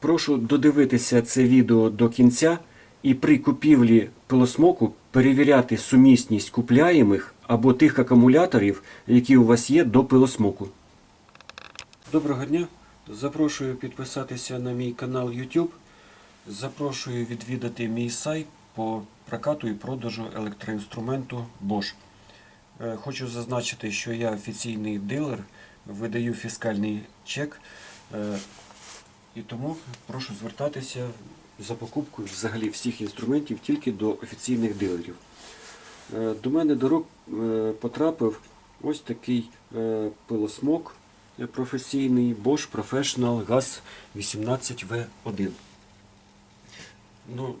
Прошу додивитися це відео до кінця і при купівлі пилосмоку перевіряти сумісність купляємих або тих акумуляторів, які у вас є до пилосмоку. Доброго дня! Запрошую підписатися на мій канал YouTube. Запрошую відвідати мій сайт по прокату і продажу електроінструменту Bosch. Е, Хочу зазначити, що я офіційний дилер, видаю фіскальний чек. І тому прошу звертатися за покупкою взагалі всіх інструментів тільки до офіційних дилерів. Е, До мене до рук е, потрапив ось такий е, пилосмок професійний Bosch Professional Gas 18V1. Ну,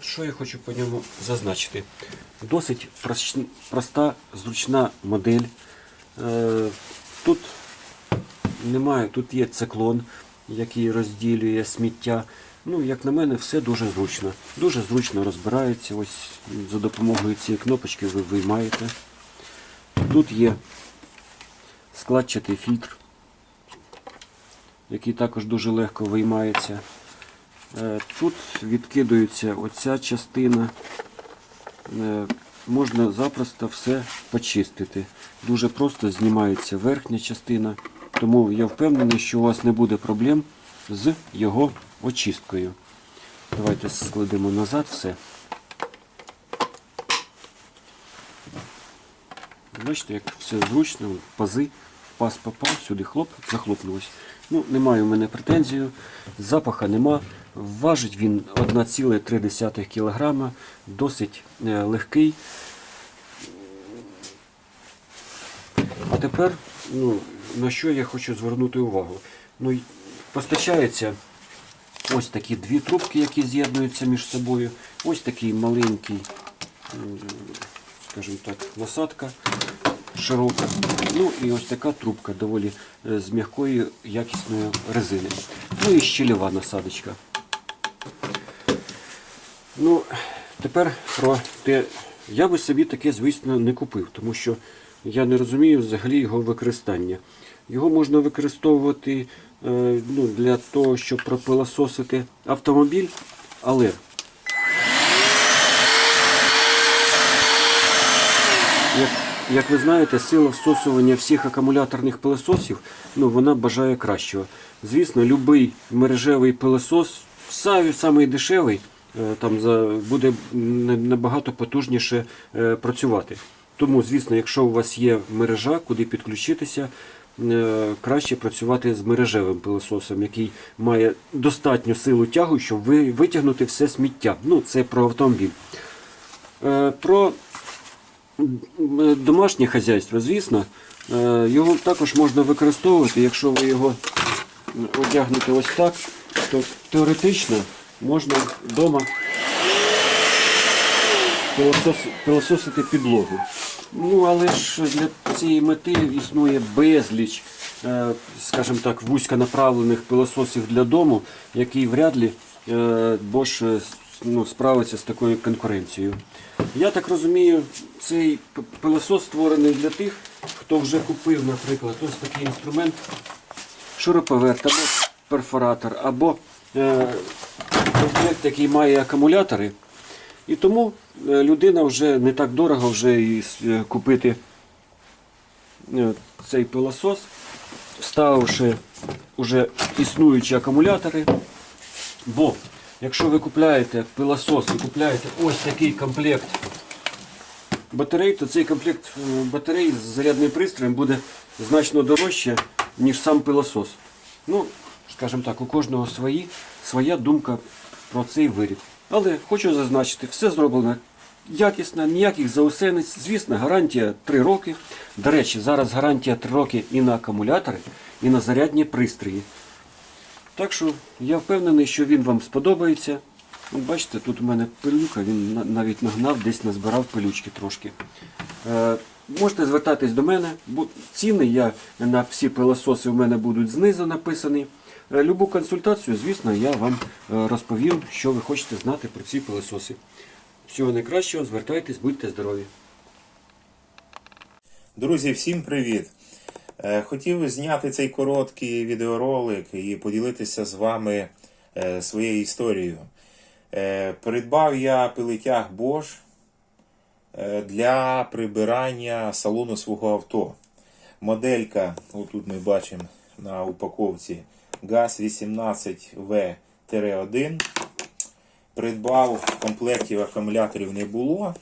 що я хочу по ньому зазначити? Досить прос- проста, зручна модель. Тут немає, тут є циклон, який розділює сміття. Ну, як на мене, все дуже зручно. Дуже зручно розбирається. Ось за допомогою цієї кнопочки ви виймаєте. Тут є складчатий фільтр, який також дуже легко виймається. Е, Тут відкидується оця частина. Е, Можна запросто все почистити. Дуже просто знімається верхня частина, тому я впевнений, що у вас не буде проблем з його очисткою. Давайте складемо назад все. Бачите, як все зручно, пази, паз попав, сюди хлоп, захлопнулось. Ну, немає у мене претензій, запаха нема. Важить він 1,3 кг, досить е, легкий. А тепер, ну, на що я хочу звернути увагу? Ну, постачається ось такі дві трубки, які з'єднуються між собою. Ось такий маленький, скажімо так, насадка широка. Ну і ось така трубка доволі е, з м'якої якісної резини. Ну і щільова насадочка. Ну, тепер про те, я би собі таке, звісно, не купив, тому що я не розумію взагалі його використання. Його можна використовувати е, ну, для того, щоб пропилососити автомобіль, але як, як ви знаєте, сила всосування всіх акумуляторних пилососів, ну, вона бажає кращого. Звісно, будь-який мережевий пилосос, самий, дешевий, е, там буде набагато потужніше е, працювати. Тому, звісно, якщо у вас є мережа, куди підключитися, е, краще працювати з мережевим пилососом, який має достатню силу тягу, щоб витягнути все сміття. Ну, це про автомобіль. Е, Про домашнє хазяйство, звісно, е, його також можна використовувати, якщо ви його одягнете ось так, то теоретично можна вдома пилососити підлогу. Ну, але ж для цієї мети існує безліч, е, скажімо так, вузьконаправлених пилососів для дому, які вряд ли е, Bosch е, ну, справиться з такою конкуренцією. Я так розумію, цей пилосос створений для тих, хто вже купив, наприклад, ось такий інструмент, шуруповерт або перфоратор, або е, комплект, який має акумулятори. І тому е, людина вже не так дорого вже і е, купити е, цей пилосос, вставивши вже існуючі акумулятори. Бо якщо ви купляєте пилосос і купляєте ось такий комплект батарей, то цей комплект батарей з зарядним пристроєм буде значно дорожче, ніж сам пилосос. Ну, скажімо так, у кожного свої, своя думка про цей виріб. Але хочу зазначити, все зроблено якісно, ніяких заусениць. Звісно, гарантія 3 роки. До речі, зараз гарантія 3 роки і на акумулятори, і на зарядні пристрої. Так що я впевнений, що він вам сподобається. От Бачите, тут у мене пилюка, він навіть нагнав, десь назбирав пилючки трошки. Е, можете звертатись до мене, ціни я на всі пилососи у мене будуть знизу написані. Е, любу консультацію, звісно, я вам е, розповім, що ви хочете знати про ці пилососи. Всього найкращого, звертайтесь, будьте здорові. Друзі, всім привіт! Е, Хотів зняти цей короткий відеоролик і поділитися з вами своєю історією. Придбав я пилитяг Bosch для прибирання салону свого авто. Моделька, отут ми бачимо на упаковці ГАЗ 18В-1. Придбав в комплекті акумуляторів не було.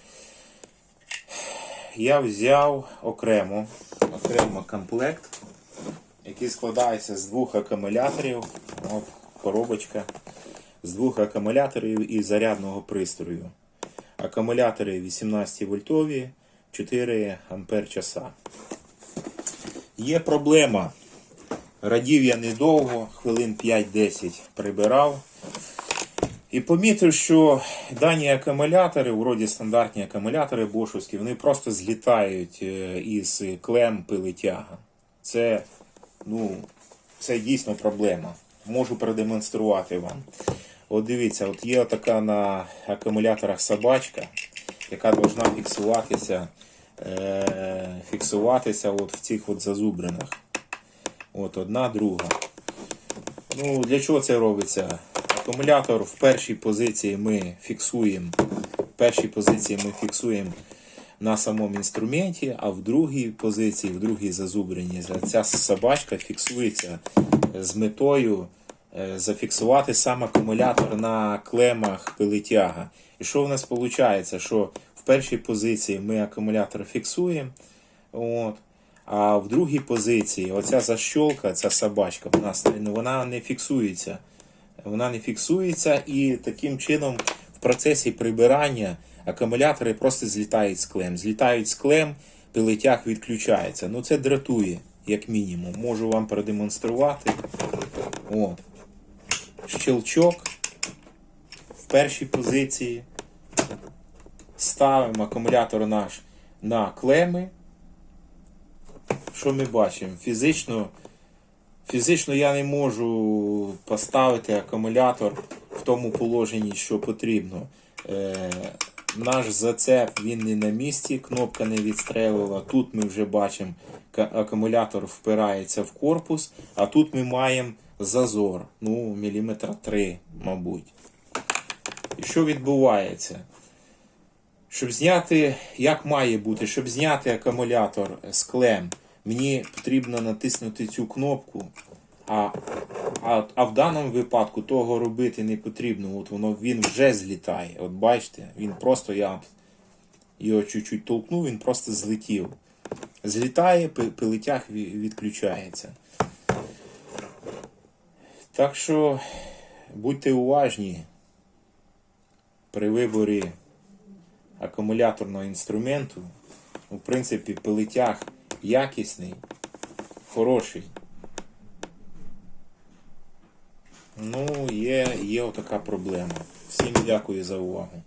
Я взяв окремо, окремо комплект, який складається з двох акумуляторів. От коробочка з двох акумуляторів і зарядного пристрою. Акумулятори 18 вольтові, 4 ампер часа. Є проблема. Радів я недовго, хвилин 5-10 прибирав. І помітив, що дані акумулятори, вроді стандартні акумулятори бошовські, вони просто злітають е, із клем пилитяга. Це, ну, це дійсно проблема. Можу продемонструвати вам. От дивіться, от є така на акумуляторах собачка, яка повинна фіксуватися, е, фіксуватися от в цих от зазубринах. От одна, друга. Ну, для чого це робиться? Акумулятор в першій позиції ми фіксуємо. В першій позиції ми фіксуємо на самому інструменті, а в другій позиції, в другій зазубренні, ця собачка фіксується з метою е, зафіксувати сам акумулятор на клемах пилитяга. І що в нас виходить? Що в першій позиції ми акумулятор фіксуємо. От, а в другій позиції оця защолка, ця собачка, вона, ну, вона не фіксується. Вона не фіксується і таким чином в процесі прибирання акумулятори просто злітають з клем. Злітають з клем, пилитяг відключається. Ну це дратує, як мінімум. Можу вам продемонструвати. От. Щелчок в першій позиції. Ставимо акумулятор наш на клеми. Що ми бачимо? Фізично, фізично я не можу поставити акумулятор в тому положенні, що потрібно. Е, наш зацеп він не на місці, кнопка не відстрелила. Тут ми вже бачимо, акумулятор впирається в корпус, а тут ми маємо зазор, ну, міліметра 3, мабуть. І що відбувається? Щоб зняти, як має бути, щоб зняти акумулятор з клем, мені потрібно натиснути цю кнопку. А, а, а в даному випадку того робити не потрібно. От воно він вже злітає. От бачите, він просто я його чуть-чуть толкнув, він просто злетів. Злітає, пи- пилитяг відключається. Так що будьте уважні при виборі акумуляторного інструменту. У принципі, пилитяг якісний, хороший. Ну, є, є отака проблема. Всім дякую за увагу.